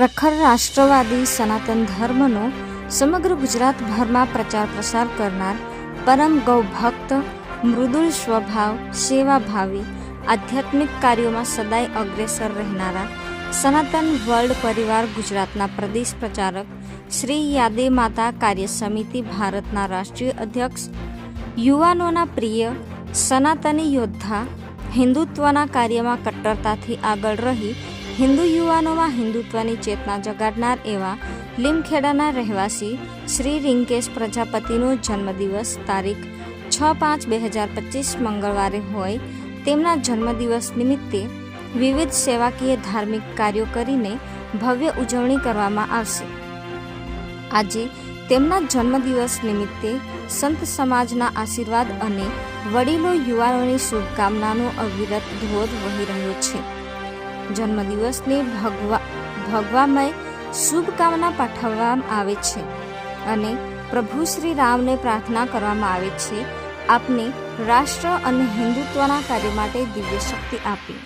પ્રખર રાષ્ટ્રવાદી સનાતન ધર્મનો સમગ્ર ગુજરાતભરમાં પ્રચાર પ્રસાર કરનાર પરમ ગૌભક્ત, મૃદુલ સ્વભાવ, સેવાભાવી, આધ્યાત્મિક કાર્યોમાં સદાય અગ્રેસર રહેનારા સનાતન વર્લ્ડ પરિવાર ગુજરાતના પ્રદેશ પ્રચારક શ્રી યાદે માતા કાર્ય સમિતિ ભારતના રાષ્ટ્રીય અધ્યક્ષ, યુવાનોના પ્રિય, સનાતની યોદ્ધા, હિન્દુત્વના કાર્યમાં કટ્ટરતાથી આગળ રહી હિન્દુ યુવાનોમાં હિન્દુત્વની ચેતના જગાડનાર એવા લીમખેડાના રહેવાસી શ્રી રિંકેશ પ્રજાપતિનો જન્મદિવસ તારીખ છ પાંચ બે હજાર પચીસ મંગળવારે હોય. તેમના જન્મદિવસ નિમિત્તે વિવિધ સેવાકીય ધાર્મિક કાર્યો કરીને ભવ્ય ઉજવણી કરવામાં આવશે. આજે તેમના જન્મદિવસ નિમિત્તે સંત સમાજના આશીર્વાદ અને વડીલો યુવાનોની શુભકામનાનો અવિરત ધોધ વહી રહ્યો છે. જન્મદિવસની ભગવા, ભગવામય શુભકામના પાઠવવામાં આવે છે અને પ્રભુ શ્રી રામને પ્રાર્થના કરવામાં આવે છે. આપને રાષ્ટ્ર અને હિન્દુત્વના કાર્ય માટે દિવ્ય શક્તિ આપી